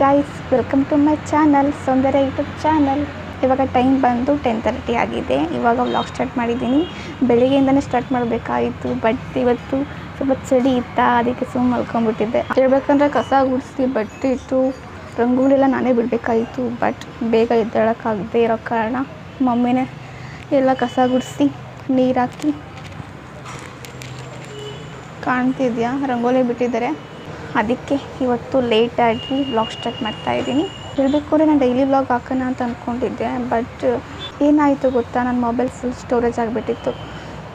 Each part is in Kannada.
Guys welcome to my channel Soundarya YouTube channel ಇವಾಗ ಟೈಮ್ ಬಂದು ಟೆನ್ ತರ್ಟಿ ಆಗಿದೆ. ಇವಾಗ ವ್ಲಾಗ್ ಸ್ಟಾರ್ಟ್ ಮಾಡಿದ್ದೀನಿ. ಬೆಳಿಗ್ಗೆಯಿಂದನೇ ಸ್ಟಾರ್ಟ್ ಮಾಡಬೇಕಾಯಿತು ಬಟ್ ಇವತ್ತು ಸ್ವಲ್ಪ ಚಳಿ ಇತ್ತ, ಅದಕ್ಕೆ ಸುಮ್ಮ ಮಲ್ಕೊಂಡ್ಬಿಟ್ಟಿದ್ದೆ. ಹೇಳ್ಬೇಕಂದ್ರೆ ಕಸ ಗುಡಿಸಿ ಬಟ್ಟೆ ಇತ್ತು ರಂಗೋಲಿ ಎಲ್ಲ ನಾನೇ ಬಿಡಬೇಕಾಯಿತು ಬಟ್ ಬೇಗ ಎದ್ದೇಳೋಕ್ಕಾಗದೇ ಇರೋ ಕಾರಣ ಮಮ್ಮಿನೇ ಎಲ್ಲ ಕಸ ಗುಡಿಸಿ ನೀರಾಕಿ. ಕಾಣ್ತಿದ್ಯಾ? ರಂಗೋಲಿ ಬಿಟ್ಟಿದ್ದಾರೆ. ಅದಕ್ಕೆ ಇವತ್ತು ಲೇಟಾಗಿ ವ್ಲಾಗ್ ಸ್ಟಾರ್ಟ್ ಮಾಡ್ತಾ ಇದ್ದೀನಿ. ಹೇಳಬೇಕು ಅಂದರೆ ನಾನು ಡೈಲಿ ವ್ಲಾಗ್ ಹಾಕೋಣ ಅಂತ ಅಂದ್ಕೊಂಡಿದ್ದೆ ಬಟ್ ಏನಾಯಿತು ಗೊತ್ತಾ? ನನ್ನ ಮೊಬೈಲ್ ಫುಲ್ ಸ್ಟೋರೇಜ್ ಆಗಿಬಿಟ್ಟಿತ್ತು.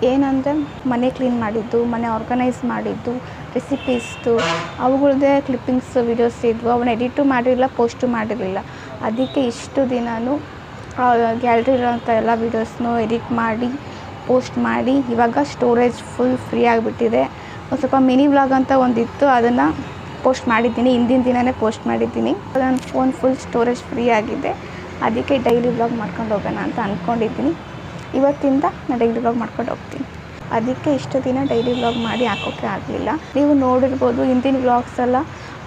ಏನಂದರೆ ಮನೆ ಕ್ಲೀನ್ ಮಾಡಿದ್ದು, ಮನೆ ಆರ್ಗನೈಸ್ ಮಾಡಿದ್ದು ರೆಸಿಪೀಸ್ದು ಅವುಗಳದ್ದೇ ಕ್ಲಿಪ್ಪಿಂಗ್ಸ್ ವೀಡಿಯೋಸ್ ಇದ್ವು. ಅವನ್ನ ಎಡಿಟು ಮಾಡಿರಲಿಲ್ಲ ಪೋಸ್ಟು ಮಾಡಿರಲಿಲ್ಲ. ಅದಕ್ಕೆ ಇಷ್ಟು ದಿನಾನು ಗ್ಯಾಲ್ರಿ ಇರೋಂಥ ಎಲ್ಲ ವೀಡಿಯೋಸ್ನೂ ಎಡಿಟ್ ಮಾಡಿ ಪೋಸ್ಟ್ ಮಾಡಿ, ಇವಾಗ ಸ್ಟೋರೇಜ್ ಫುಲ್ ಫ್ರೀ ಆಗಿಬಿಟ್ಟಿದೆ. ಒಂದು ಸ್ವಲ್ಪ ಮಿನಿ ವ್ಲಾಗ್ ಅಂತ ಒಂದಿತ್ತು, ಅದನ್ನು ಪೋಸ್ಟ್ ಮಾಡಿದ್ದೀನಿ. ಹಿಂದಿನ ದಿನವೇ ಪೋಸ್ಟ್ ಮಾಡಿದ್ದೀನಿ. ನನ್ನ ಫೋನ್ ಫುಲ್ ಸ್ಟೋರೇಜ್ ಫ್ರೀ ಆಗಿದೆ. ಅದಕ್ಕೆ ಡೈಲಿ ವ್ಲಾಗ್ ಮಾಡ್ಕೊಂಡು ಹೋಗೋಣ ಅಂತ ಅಂದ್ಕೊಂಡಿದ್ದೀನಿ ಇವತ್ತಿಂದ ನಾನು ಡೈಲಿ ವ್ಲಾಗ್ ಮಾಡ್ಕೊಂಡು ಹೋಗ್ತೀನಿ. ಅದಕ್ಕೆ ಇಷ್ಟು ದಿನ ಡೈಲಿ ವ್ಲಾಗ್ ಮಾಡಿ ಹಾಕೋಕ್ಕೆ ಆಗಲಿಲ್ಲ. ನೀವು ನೋಡಿರ್ಬೋದು, ಹಿಂದಿನ ವ್ಲಾಗ್ಸ್ ಎಲ್ಲ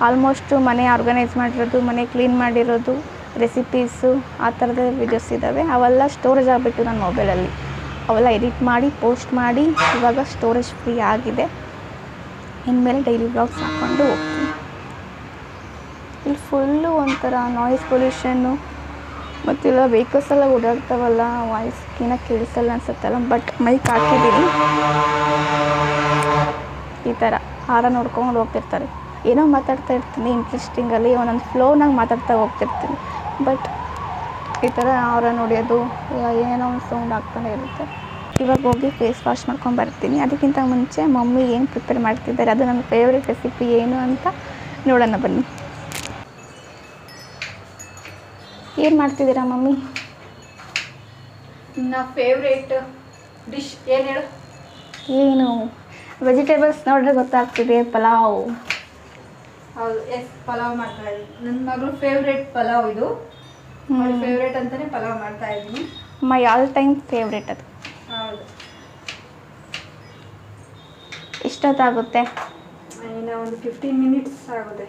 ಆಲ್ಮೋಸ್ಟು ಮನೆ ಆರ್ಗನೈಸ್ ಮಾಡಿರೋದು, ಮನೆ ಕ್ಲೀನ್ ಮಾಡಿರೋದು ರೆಸಿಪೀಸು ಆ ಥರದ ವೀಡಿಯೋಸ್ ಇದ್ದಾವೆ ಅವೆಲ್ಲ ಸ್ಟೋರೇಜ್ ಆಗಿಬಿಟ್ಟು ನನ್ನ ಮೊಬೈಲಲ್ಲಿ ಅವೆಲ್ಲ ಎಡಿಟ್ ಮಾಡಿ ಪೋಸ್ಟ್ ಮಾಡಿ, ಇವಾಗ ಸ್ಟೋರೇಜ್ ಫ್ರೀ ಆಗಿದೆ. ಇನ್ಮೇಲೆ ಡೈಲಿ ಬ್ಲಾಗ್ಸ್ ಹಾಕ್ಕೊಂಡು ಹೋಗ್ತೀನಿ. ಇಲ್ಲಿ ಫುಲ್ಲು ಒಂಥರ ನಾಯ್ಸ್ ಪೊಲ್ಯೂಷನ್ನು ಮತ್ತೆಲ್ಲ ವೆಹಿಕಲ್ಸ್ ಎಲ್ಲ ಓಡಾಡ್ತಾವಲ್ಲ ವಾಯ್ಸ್ ಏನೋ ಕೇಳಿಸಲ್ಲ ಅನ್ಸುತ್ತಲ್ಲ ಬಟ್ ಮೈಕ್ ಹಾಕಿದ್ದೀನಿ ಈ ಥರ ಹಾರ ನೋಡ್ಕೊಂಡು ಹೋಗ್ತಿರ್ತಾರೆ. ಏನೋ ಮಾತಾಡ್ತಾ ಇರ್ತೀನಿ ಇಂಟ್ರೆಸ್ಟಿಂಗಲ್ಲಿ ಒಂದೊಂದು ಫ್ಲೋನಾಗ ಮಾತಾಡ್ತಾ ಹೋಗ್ತಿರ್ತೀನಿ. ಬಟ್ ಈ ಥರ ಹಾರ ನೋಡಿಯೋದು, ಏನೋ ಒಂದು ಸೌಂಡ್ ಆಗ್ತಾನೆ ಇರುತ್ತೆ. ಇವಾಗ ಹೋಗಿ ಫೇಸ್ ವಾಶ್ ಮಾಡ್ಕೊಂಡು ಬರ್ತೀನಿ. ಅದಕ್ಕಿಂತ ಮುಂಚೆ ಮಮ್ಮಿ ಏನು ಪ್ರಿಪೇರ್ ಮಾಡ್ತಿದ್ದಾರೆ ಅದು ನನ್ನ ಫೇವ್ರೆಟ್ ರೆಸಿಪಿ ಏನು ಅಂತ ನೋಡೋಣ ಬನ್ನಿ. ಏನು ಮಾಡ್ತಿದ್ದೀರಾ ಮಮ್ಮಿ? ನನ್ನ ಫೇವ್ರೇಟ್ ಡಿಶ್ ಏನು ಹೇಳು? ಏನು? ವೆಜಿಟೇಬಲ್ಸ್ ನೋಡಿದ್ರೆ ಗೊತ್ತಾಗ್ತಿದೆ ಪಲಾವ್. ಹೌದು ಎಸ್ ಪಲಾವ್ ಮಾಡ್ತಾ ಇದ್ದೀನಿ. ನನ್ನ ಮಗಳು ಫೇವ್ರೇಟ್ ಪಲಾವ್ ಇದು. ಫೇವ್ರೇಟ್ ಅಂತಲೇ ಪಲಾವ್ ಮಾಡ್ತಾ ಇದ್ದೀನಿ. ಮೈ ಆಲ್ ಟೈಮ್ ಫೇವ್ರೇಟ್ ಅದು ಹೌದು ಇಷ್ಟೊತ್ತಾಗುತ್ತೆ ಇನ್ನು ಒಂದು ಫಿಫ್ಟೀನ್ ಮಿನಿಟ್ಸ್ ಆಗುತ್ತೆ.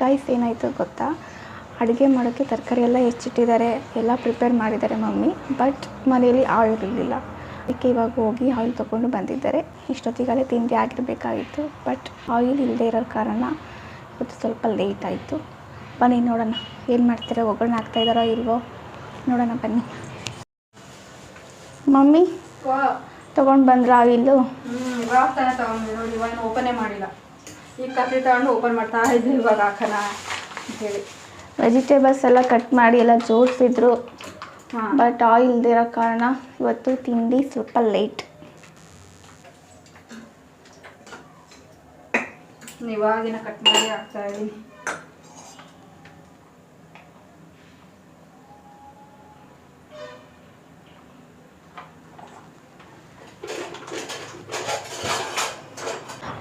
ಗೈಸ್ ಏನಾಯಿತು ಗೊತ್ತಾ? ಅಡುಗೆ ಮಾಡೋಕ್ಕೆ ತರಕಾರಿ ಎಲ್ಲ ಹೆಚ್ಚಿಟ್ಟಿದ್ದಾರೆ. ಎಲ್ಲ ಪ್ರಿಪೇರ್ ಮಾಡಿದ್ದಾರೆ ಮಮ್ಮಿ ಬಟ್ ಮನೆಯಲ್ಲಿ ಆಯಿಲ್ ಇರಲಿಲ್ಲ. ಅದಕ್ಕೆ ಇವಾಗ ಹೋಗಿ ಆಯಿಲ್ ತೊಗೊಂಡು ಬಂದಿದ್ದಾರೆ. ಇಷ್ಟೊತ್ತಿಗಲೇ ತಿಂಡಿ ಆಗಿರಬೇಕಾಗಿತ್ತು ಬಟ್ ಆಯಿಲ್ ಇಲ್ಲದೆ ಇರೋ ಕಾರಣ ಇವತ್ತು ಸ್ವಲ್ಪ ಲೇಟ್ ಆಯಿತು. ಬನ್ನಿ ನೋಡೋಣ. ಏನು ಮಾಡ್ತಾರೆ? ಒಗ್ಗರಣೆ ಹಾಕ್ತಾ ಇದ್ದಾರೋ ಇಲ್ವೋ? ನೋಡೋಣ ಬನ್ನಿ. ಮಮ್ಮಿ? ತೊಗೊಂಡು ಬಂದ್ರ ಇಲ್ಲೂ? ಹ್ಞೂ ಇವಾಗ ತಾನೇ ತಗೊಂಡ್ವಿ ನೋಡಿ ಇವಾಗ ಓಪನೇ ಮಾಡಿಲ್ಲ. ಈಗ ಕತ್ರಿ ತಗೊಂಡು ಓಪನ್ ಮಾಡ್ತಾ ಇದ್ವಿ ಇವಾಗ ಹಾಕೋಣ ಅಂತೇಳಿ ವೆಜಿಟೇಬಲ್ಸ್ ಎಲ್ಲ ಕಟ್ ಮಾಡಿ ಎಲ್ಲ ಜೋಡಿಸಿದ್ರು. ಬಟ್ ಆಯಿಲ್ ಇಲ್ದಿರೋ ಕಾರಣ ಇವತ್ತು ತಿಂಡಿ ಸ್ವಲ್ಪ ಲೇಟ್ ಇವಾಗಿನ ಕಟ್ ಮಾಡಿ ಹಾಕ್ತಾ ಇದ್ದೀನಿ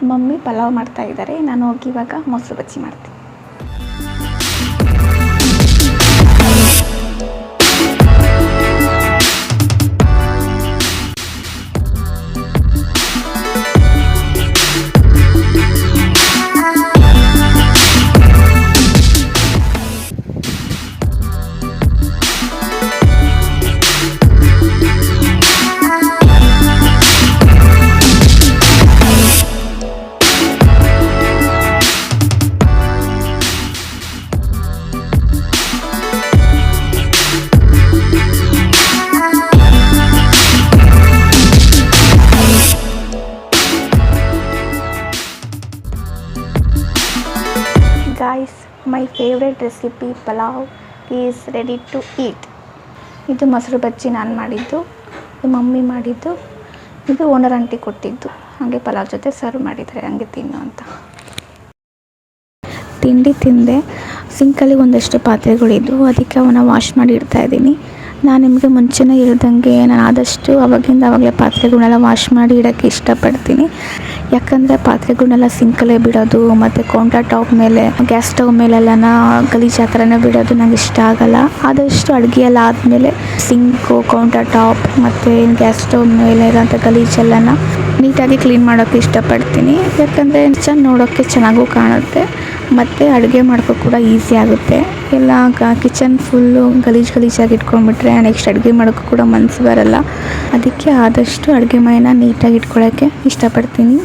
ಮಮ್ಮಿ ಪಲಾವ್ ಮಾಡ್ತಾ ಇದ್ದಾರೆ. ನಾನು ಹೋಗಿ ಇವಾಗ ಮೊಸರು ಬಜ್ಜಿ ಮಾಡ್ತೀನಿ. Favourite recipe pulao is ready to eat ಇದು ಮೊಸರು ಬಜ್ಜಿ ನಾನು ಮಾಡಿದ್ದು. ಇದು ಮಮ್ಮಿ ಮಾಡಿದ್ದು. ಇದು ಓನರ್ ಆಂಟಿ ಕೊಟ್ಟಿದ್ದು. ಹಾಗೆ ಪಲಾವ್ ಜೊತೆ ಸರ್ವ್ ಮಾಡಿದರೆ ಹಂಗೆ ತಿನ್ನು ಅಂತ. ತಿಂಡಿ ತಿಂದೆ. ಸಿಂಕಲ್ಲಿ ಒಂದಷ್ಟು ಪಾತ್ರೆಗಳಿದ್ವು ಅದಕ್ಕೆ ಅವನ್ನ ವಾಶ್ ಮಾಡಿ ಇಡ್ತಾ ಇದ್ದೀನಿ. ನಾನು ನಿಮಗೆ ಮುಂಚೆನೇ ಹೇಳ್ದಂಗೆ ನಾನು ಆದಷ್ಟು ಅವಾಗಿಂದ ಅವಾಗಲೇ ಪಾತ್ರೆಗಳನ್ನೆಲ್ಲ ವಾಶ್ ಮಾಡಿ ಇಡೋಕ್ಕೆ ಇಷ್ಟಪಡ್ತೀನಿ. ಯಾಕಂದರೆ ಪಾತ್ರೆಗಳನ್ನೆಲ್ಲ ಸಿಂಕಲ್ಲೇ ಬಿಡೋದು, ಮತ್ತು ಕೌಂಟರ್ ಟಾಪ್ ಮೇಲೆ ಗ್ಯಾಸ್ ಸ್ಟವ್ ಮೇಲೆಲ್ಲನ ಗಲೀಜು ಆ ಥರನೇ ಬಿಡೋದು ನಂಗೆ ಇಷ್ಟ ಆಗಲ್ಲ. ಆದಷ್ಟು ಅಡುಗೆ ಎಲ್ಲ ಆದಮೇಲೆ ಸಿಂಕು ಕೌಂಟರ್ ಟಾಪ್ ಮತ್ತು ಗ್ಯಾಸ್ ಸ್ಟವ್ ಮೇಲೆ ಇರೋಂಥ ಗಲೀಜೆಲ್ಲನ ನೀಟಾಗಿ ಕ್ಲೀನ್ ಮಾಡೋಕ್ಕೆ ಇಷ್ಟಪಡ್ತೀನಿ. ಯಾಕಂದರೆ ಚೆಂದ ನೋಡೋಕ್ಕೆ ಚೆನ್ನಾಗೂ ಕಾಣುತ್ತೆ, ಮತ್ತು ಅಡುಗೆ ಮಾಡೋಕ್ಕೂ ಕೂಡ ಈಸಿ ಆಗುತ್ತೆ. ಎಲ್ಲ ಕಿಚನ್ ಫುಲ್ಲು ಗಲೀಜು ಗಲೀಜಾಗಿ ಇಟ್ಕೊಂಡ್ಬಿಟ್ರೆ ನೆಕ್ಸ್ಟ್ ಅಡುಗೆ ಮಾಡೋಕ್ಕೂ ಕೂಡ ಮನಸ್ಸು ಬರಲ್ಲ. ಅದಕ್ಕೆ ಆದಷ್ಟು ಅಡುಗೆ ಮನೆನ ನೀಟಾಗಿ ಇಟ್ಕೊಳ್ಳೋಕ್ಕೆ ಇಷ್ಟಪಡ್ತೀನಿ.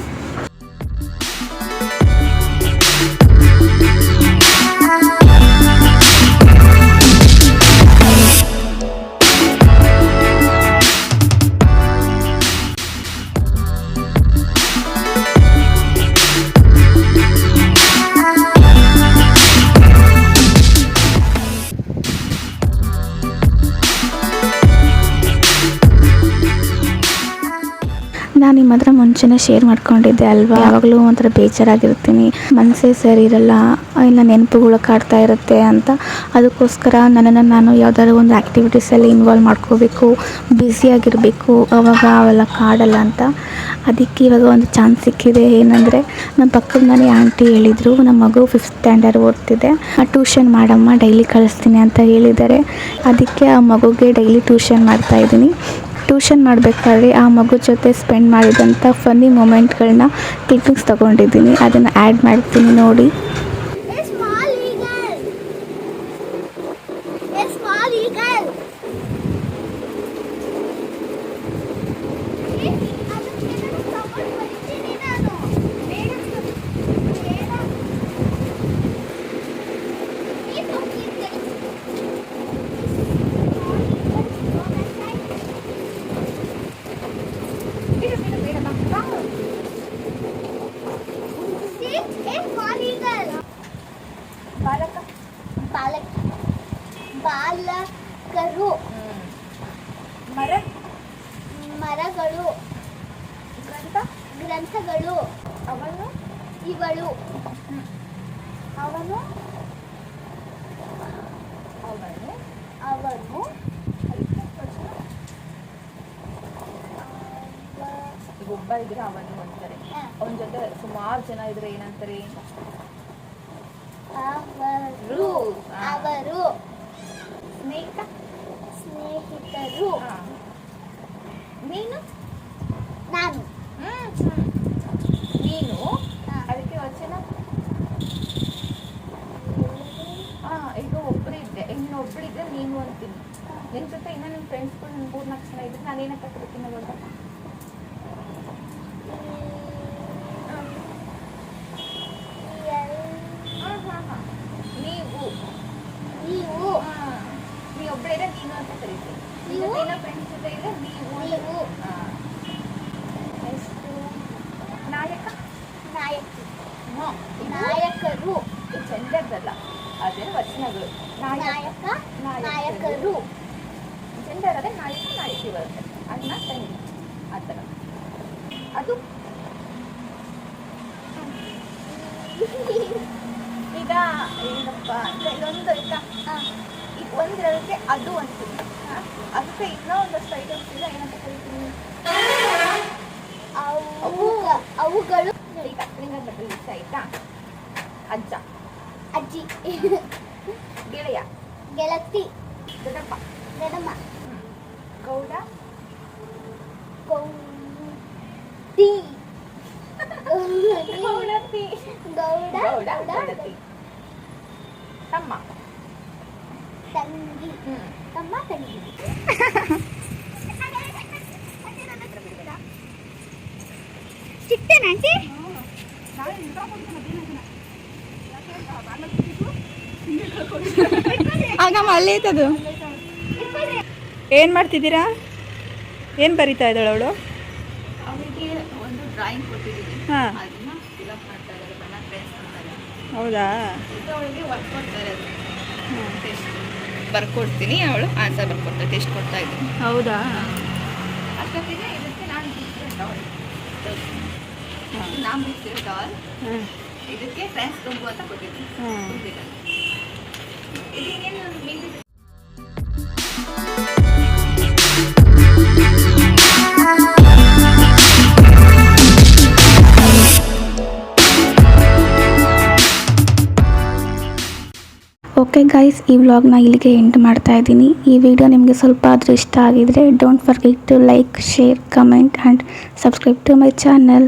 ನಾನು ನಿಮ್ಮ ಹತ್ರ ಮುಂಚೆನೇ ಶೇರ್ ಮಾಡ್ಕೊಂಡಿದ್ದೆ ಅಲ್ವಾ? ಯಾವಾಗಲೂ ಒಂಥರ ಬೇಜಾರಾಗಿರ್ತೀನಿ. ಮನಸ್ಸೇ ಸರಿ ಇರಲ್ಲ. ಇಲ್ಲ ನೆನಪುಗಳು ಕಾಡ್ತಾ ಇರುತ್ತೆ ಅಂತ. ಅದಕ್ಕೋಸ್ಕರ ನನ್ನನ್ನು ನಾನು ಯಾವುದಾದ್ರು ಒಂದು ಆ್ಯಕ್ಟಿವಿಟೀಸಲ್ಲಿ ಇನ್ವಾಲ್ವ್ ಮಾಡ್ಕೋಬೇಕು. ಬ್ಯುಸಿಯಾಗಿರಬೇಕು ಅವಾಗ ಅವೆಲ್ಲ ಕಾಡಲ್ಲ ಅಂತ. ಅದಕ್ಕೆ ಇವಾಗ ಒಂದು ಚಾನ್ಸ್ ಸಿಕ್ಕಿದೆ. ಏನಂದರೆ ನಮ್ಮ ಪಕ್ಕದ ಮನೆ ಆಂಟಿ ಹೇಳಿದರು. ನಮ್ಮ ಮಗು ಫಿಫ್ತ್ ಸ್ಟ್ಯಾಂಡರ್ಡ್ ಓದ್ತಿದೆ. ಟ್ಯೂಷನ್ ಮಾಡಮ್ಮ ಡೈಲಿ ಕಳಿಸ್ತೀನಿ ಅಂತ ಹೇಳಿದ್ದಾರೆ. ಅದಕ್ಕೆ ಆ ಮಗುಗೆ ಡೈಲಿ ಟ್ಯೂಷನ್ ಮಾಡ್ತಾಯಿದ್ದೀನಿ ಟ್ಯೂಷನ್ ಮಾಡಬೇಕಾದ್ರೆ ಆ ಮಗು ಜೊತೆ ಸ್ಪೆಂಡ್ ಮಾಡಿದಂಥ ಫನ್ನಿ ಮೂಮೆಂಟ್ಗಳನ್ನ ಕ್ಲಿಪ್ಪಿಂಗ್ಸ್ ತೊಗೊಂಡಿದ್ದೀನಿ. ಅದನ್ನು ಆ್ಯಡ್ ಮಾಡ್ತೀನಿ ನೋಡಿ. ಮರಗಳು. ಗ್ರಂಥ? ಗ್ರಂಥಗಳು. ಅವನು? ಇವಳು. ಅವನು? ಅವನು? ಅವನು. ಒಬ್ಬ ಇದ್ರೆ ಅವನು ಅಂತಾರೆ. ಅವನ ಜೊತೆ ಸುಮಾರು ಜನ ಇದ್ರೆ ಏನಂತಾರೆ? ಅವರು. ಅವರು. ಸ್ನೇಹಿತ? ಸ್ನೇಹಿತರು ಹಾ. ನೀನು. ನಾನು. ಅದಕ್ಕೆ ವಚನ? ಈಗ ಒಬ್ರು ಇದ್ದೆ. ಇನ್ನು ಒಬ್ಳಿದ್ರೆ ನೀನು ಅಂತೀನಿ. ನಿನ್ ಜೊತೆ ಇನ್ನೂ ನಿನ್ ಫ್ರೆಂಡ್ಸ್ಗಳು ಮೂರು ಮೂರ್ನಾಲ್ಕು ಜನ ಇದ್ರೆ ನಾನು ಏನಕ್ಕೆ ಹಾಕ್ಬೇಕಿನ್ನ ಗೊತ್ತಾ ಹಾ ಹಾ ಹಾ ನೀವು ನೀವು ಹಾ ನೀ ಒಬ್ಳಿದ್ರೆ ನೀನು ಅಂತ ಕರಿತೀನಿ ನಿನ್ ನೀವು? ನೀವು ಅಂತ ನಾಯಕ ನಾಯಕ ನಾಯಕರು ಜೆಂಡರ್ದಲ್ಲ ಅದೇ ವಚನಗಳು ನಾಯಕ ನಾಯಕರು ಜೆಂಡರ್ ಅದೇ ನಾಯಕ ನಾಯಕಿ ಬರುತ್ತೆ ಅಣ್ಣ ತಂಗಿ ಆ ಥರ ಅದು ಈಗ ಏನಪ್ಪ ಅಂದ್ರೆ ಇದೊಂದು. ಈಗ ಒಂದಿರೋದಕ್ಕೆ ಅದು ಅಂತೀನಿ ಅಜ್ಜ ಅಜ್ಜಿ ಗೆಳೆಯ ಗೆಳತಿ ದೊಡ್ಡಪ್ಪ ದೊಡ್ಡಮ್ಮ ಗೌಡ ಗೌಡಿ ಗೌಡತಿ ಗೌಡ ಗೌಡ ಗೌಡ ಗೌಡತಿ ತಮ್ಮ ತಂಗಿ ಹ್ಮ್ ತಮ್ಮ ತಂಗಿ ಚಿಟ್ಟೆನ ಆಂಟಿ ಆಗ ಅಲ್ಲೇ ಐತದು ಏನು ಮಾಡ್ತಿದ್ದೀರಾ? ಏನು ಬರಿತಾ ಇದ್ದಾಳೆ ಅವಳು? ಹಾಂ. ಹೌದಾ? ಬರ್ಕೊಡ್ತೀನಿ ಅವಳು ಆನ್ಸರ್ ಬರ್ಕೊಡ್ತಾ ಟೆಸ್ಟ್ ಕೊಡ್ತಾ ಇದ್ದೀನಿ. ಹೌದಾ? ಅಷ್ಟೊತ್ತಿಗೆ ನಾನು ನಾನು ಇದಕ್ಕೆ ಫ್ರೆಂಡ್ಸ್ ತುಂಬು ಅಂತ ಕೊಟ್ಟಿದ್ದೀನಿ. ಓಕೆ ಗೈಸ್, ಈ ವ್ಲಾಗ್ನ ಇಲ್ಲಿಗೆ ಎಂಡ್ ಮಾಡ್ತಾ ಇದ್ದೀನಿ. ಈ ವಿಡಿಯೋ ನಿಮಗೆ ಸ್ವಲ್ಪ ಆದರೂ ಇಷ್ಟ ಆಗಿದರೆ don't forget to like share comment and subscribe to my channel